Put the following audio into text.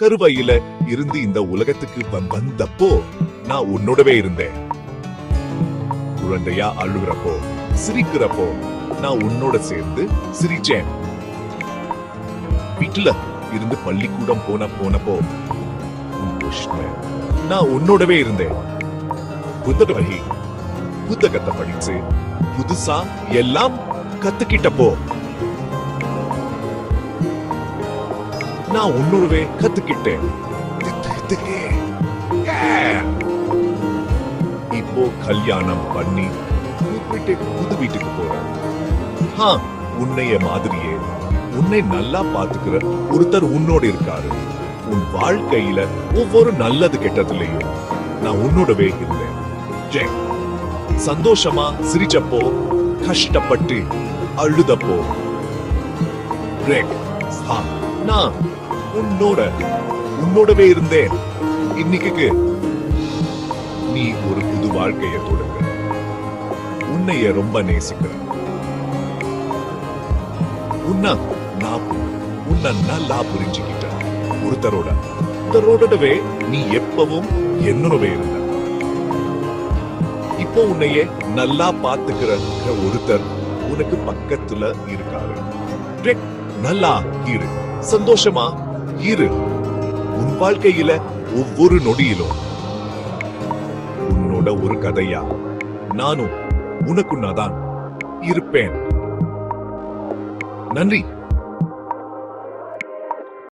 கருவையில இருந்து இந்த உலகத்துக்கு வந்தப்போ நான் உன்னோடவே இருந்தேன். குழந்தையா அழுகிறப்போ சிரிக்கிறப்போ நான் உன்னோட சேர்ந்து சிரிச்சேன். வீட்டுல இருந்து பள்ளிக்கூடம் போன போனப்போ நான் உன்னோடவே இருந்தேன். புத்தக வகி புத்தகத்தை படிச்சு புதுசா எல்லாம் கத்துக்கிட்டப்போ நான் உன்னோடவே கத்துக்கிட்டேன். இப்போ கல்யாணம் பண்ணி புது வீட்டுக்கு போறேன். ஹா உன்னைய மாதிரியே உன்னை நல்லா பாத்துக்கிற ஒருத்தர் உன்னோட இருக்காரு. உன் வாழ்க்கையில ஒவ்வொரு நல்லது கெட்டதுலயும் நான் உன்னோடவே இருந்தேன். ஜெய் சந்தோஷமா சிரிச்சப்போ கஷ்டப்பட்டு அழுதப்போ. நான் உன்னோட உன்னோடவே இருந்தேன். இன்னைக்கு நீ ஒரு புது வாழ்க்கையை தொடங்க. உன்னைய ரொம்ப நேசிக்கிறேன். உன்ன நான் உன்ன நல்லா புரிஞ்சுக்கிட்டேன். ஒருத்தரோட ஒருத்தரோடவே நீ எப்பவும் என்னோடவே இருந்த. இப்போ உன்னையே நல்லா பாத்துக்கிற ஒருத்தர் உனக்கு பக்கத்துல இருக்காரு. நல்லா இரு. சந்தோஷமா இரு. உன் வாழ்க்கையில ஒவ்வொரு நொடியிலும் உன்னோட ஒரு கதையா நானும் உனக்குன்னாதான் இருப்பேன். நன்றி.